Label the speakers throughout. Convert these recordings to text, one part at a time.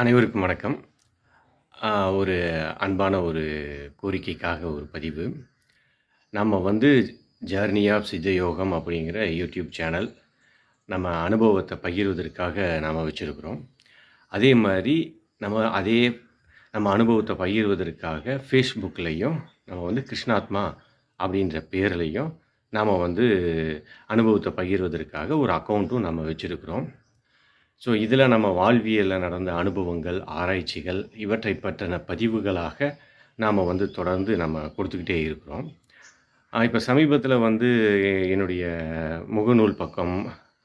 Speaker 1: அனைவருக்கும் வணக்கம். ஒரு அன்பான ஒரு கோரிக்கைக்காக ஒரு பதிவு. நம்ம வந்து ஜேர்னி ஆஃப் சித்த யோகம் அப்படிங்கிற யூடியூப் சேனல் நம்ம அனுபவத்தை பகிர்வதற்காக நாம் வச்சுருக்குறோம். அதே மாதிரி நம்ம அதே நம்ம அனுபவத்தை பகிர்வதற்காக ஃபேஸ்புக்லேயும் நம்ம வந்து கிருஷ்ணாத்மா அப்படின்ற பேர்லேயும் நாம் வந்து அனுபவத்தை பகிர்வதற்காக ஒரு அக்கௌண்ட்டும் நம்ம வச்சுருக்குறோம். ஸோ இதில் நம்ம வாழ்வியலில் நடந்த அனுபவங்கள் ஆராய்ச்சிகள் இவற்றை பற்றின பதிவுகளாக நாம் வந்து தொடர்ந்து நம்ம கொடுத்துக்கிட்டே இருக்கிறோம். இப்போ சமீபத்தில் வந்து என்னுடைய முகநூல் பக்கம்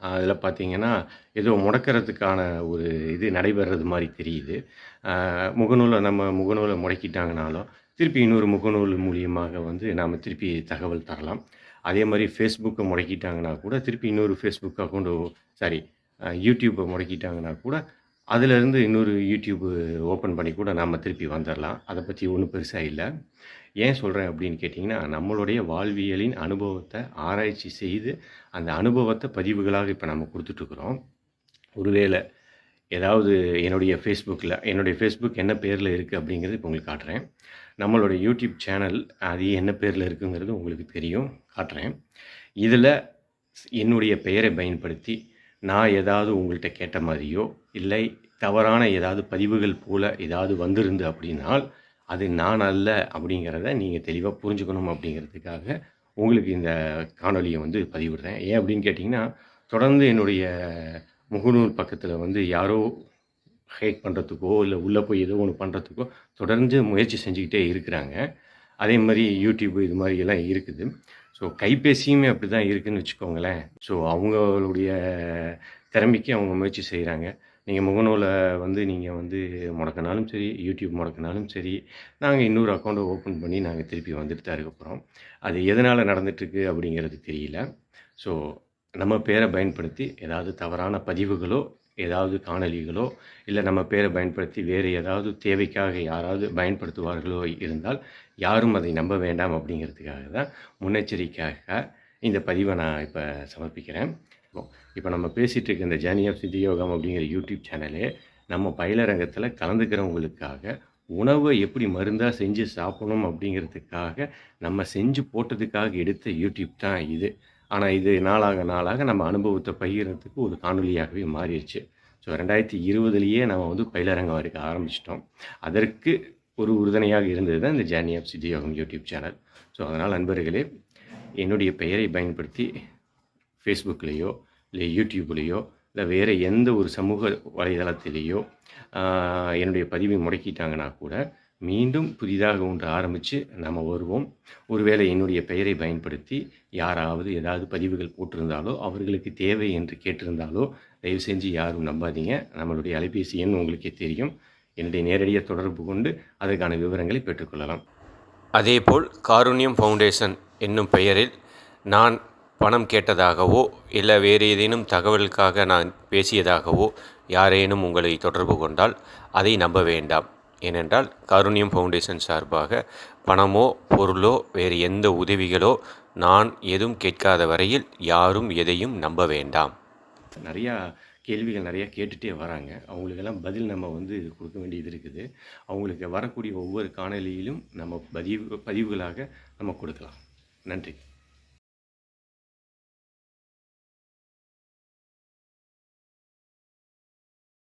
Speaker 1: அதில் பார்த்தீங்கன்னா ஏதோ முடக்கிறதுக்கான ஒரு இது நடைபெறது மாதிரி தெரியுது. முகநூலை நம்ம முகநூலை முடக்கிட்டாங்கனாலும் திருப்பி இன்னொரு முகநூல் மூலியமாக வந்து நாம் திருப்பி தகவல் தரலாம். அதே மாதிரி ஃபேஸ்புக்கை முடக்கிட்டாங்கன்னா கூட திருப்பி இன்னொரு ஃபேஸ்புக் அக்கௌண்ட் சாரி யூடியூப்பை முடக்கிட்டாங்கன்னா கூட அதிலிருந்து இன்னொரு யூடியூப்பு ஓப்பன் பண்ணி கூட நாம் திருப்பி வந்துடலாம் அதை பற்றி ஒன்றும் பெருசாக இல்லை. ஏன் சொல்கிறேன் அப்படின்னு கேட்டிங்கன்னா நம்மளுடைய வாழ்வியலின் அனுபவத்தை ஆராய்ச்சி செய்து அந்த அனுபவத்தை பதிவுகளாக இப்போ நம்ம கொடுத்துட்ருக்குறோம். ஒருவேளை ஏதாவது என்னுடைய ஃபேஸ்புக்கில் என்னுடைய ஃபேஸ்புக் என்ன பேரில் இருக்குது அப்படிங்கிறது இப்போ உங்களுக்கு காட்டுறேன். நம்மளோட யூடியூப் சேனல் அது என்ன பேரில் இருக்குங்கிறது உங்களுக்கு தெரியும். காட்டுறேன். இதில் என்னுடைய பெயரை பயன்படுத்தி நான் ஏதாவது உங்கள்கிட்ட கேட்ட மாதிரியோ இல்லை தவறான ஏதாவது பதிவுகள் போல் ஏதாவது வந்திருந்து அப்படின்னால் அது நான் அல்ல அப்படிங்கிறத நீங்கள் தெளிவாக புரிஞ்சுக்கணும் அப்படிங்கிறதுக்காக உங்களுக்கு இந்த காணொலியை வந்து பதிவிடுறேன். ஏன் அப்படின்னு கேட்டிங்கன்னா தொடர்ந்து என்னுடைய முகநூல் பக்கத்தில் வந்து யாரோ ஹேக் பண்ணுறதுக்கோ இல்லை உள்ளே போய் ஏதோ ஒன்று பண்ணுறதுக்கோ தொடர்ந்து முயற்சி செஞ்சுக்கிட்டே இருக்கிறாங்க. அதே மாதிரி யூடியூப் இது மாதிரியெல்லாம் இருக்குது. ஸோ கைபேசியுமே அப்படி தான் இருக்குதுன்னு வச்சுக்கோங்களேன். ஸோ அவங்களுடைய திறமைக்கு அவங்க முயற்சி செய்கிறாங்க நீங்கள் முகநூலை வந்து நீங்கள் வந்து முடக்கினாலும் சரி யூடியூப் முடக்கினாலும் சரி நாங்கள் இன்னொரு அக்கௌண்ட்டை ஓப்பன் பண்ணி நாங்கள் திருப்பி வந்துட்டு தான் இருக்க போகிறோம் அது எதனால் நடந்துட்டுருக்கு அப்படிங்கிறது தெரியல. ஸோ நம்ம பேரை பயன்படுத்தி ஏதாவது தவறான பதிவுகளோ ஏதாவது காணொலிகளோ இல்லை நம்ம பேரை பயன்படுத்தி வேறு ஏதாவது தேவைக்காக யாராவது பயன்படுத்துவார்களோ இருந்தால் யாரும் அதை நம்ப வேண்டாம் அப்படிங்கிறதுக்காக தான் முன்னெச்சரிக்கையாக இந்த பதிவை நான் இப்போ சமர்ப்பிக்கிறேன். இப்போ நம்ம பேசிகிட்டு இருக்க இந்த ஜேர்னி ஆஃப் சித்தி யோகம் அப்படிங்கிற யூடியூப் சேனலே நம்ம பயிலரங்கத்தில் கலந்துக்கிறவங்களுக்காக உணவை எப்படி மருந்தாக செஞ்சு சாப்பிடணும் அப்படிங்கிறதுக்காக நம்ம செஞ்சு போட்டதுக்காக எடுத்த யூடியூப் தான் இது. ஆனால் இது நாளாக நாளாக நம்ம அனுபவத்தை பகிர்றதுக்கு ஒரு காணொலியாகவே மாறிடுச்சு. ஸோ ரெண்டாயிரத்தி இருபதுலேயே நம்ம வந்து பயிலரங்கம் வரைக்கும் ஆரம்பிச்சிட்டோம். அதற்கு ஒரு உறுதுணையாக இருந்தது தான் இந்த ஜேர்னி ஆஃப் சித்தி யோகம் யூடியூப் சேனல் ஸோ அதனால் நண்பர்களே என்னுடைய பெயரை பயன்படுத்தி ஃபேஸ்புக்லேயோ இல்லை யூடியூப்லேயோ இல்லை வேறு எந்த ஒரு சமூக வலைதளத்திலேயோ என்னுடைய பதிவை முடக்கிட்டாங்கன்னா கூட மீண்டும் புதிதாக ஒன்று ஆரம்பித்து நம்ம வருவோம். ஒருவேளை என்னுடைய பெயரை பயன்படுத்தி யாராவது ஏதாவது பதிவுகள் போட்டிருந்தாலோ அவர்களுக்கு தேவை என்று கேட்டிருந்தாலோ தயவு செஞ்சு யாரும் நம்பாதீங்க. நம்மளுடைய அலைபேசி எண் உங்களுக்கே தெரியும். என்னுடைய நேரடியாக தொடர்பு கொண்டு அதற்கான விவரங்களை பெற்றுக்கொள்ளலாம்.
Speaker 2: அதேபோல் காருண்யம் ஃபவுண்டேஷன் என்னும் பெயரில் நான் பணம் கேட்டதாகவோ இல்லை வேறு ஏதேனும் தகவலுக்காக நான் பேசியதாகவோ யாரேனும் உங்களை தொடர்பு கொண்டால் அதை நம்ப வேண்டாம். ஏனென்றால் கருணியம் ஃபவுண்டேஷன் சார்பாக பணமோ பொருளோ வேறு எந்த உதவிகளோ நான் எதுவும் கேட்காத வரையில் யாரும் எதையும் நம்ப வேண்டாம்.
Speaker 1: நிறையா கேள்விகள் நிறையா கேட்டுகிட்டே வராங்க. அவங்களுக்கெல்லாம் பதில் நம்ம வந்து கொடுக்க வேண்டியது இருக்குது. அவங்களுக்கு வரக்கூடிய ஒவ்வொரு காணொலியிலும் நம்ம பதிவு பதிவுகளாக நம்ம கொடுக்கலாம். நன்றி.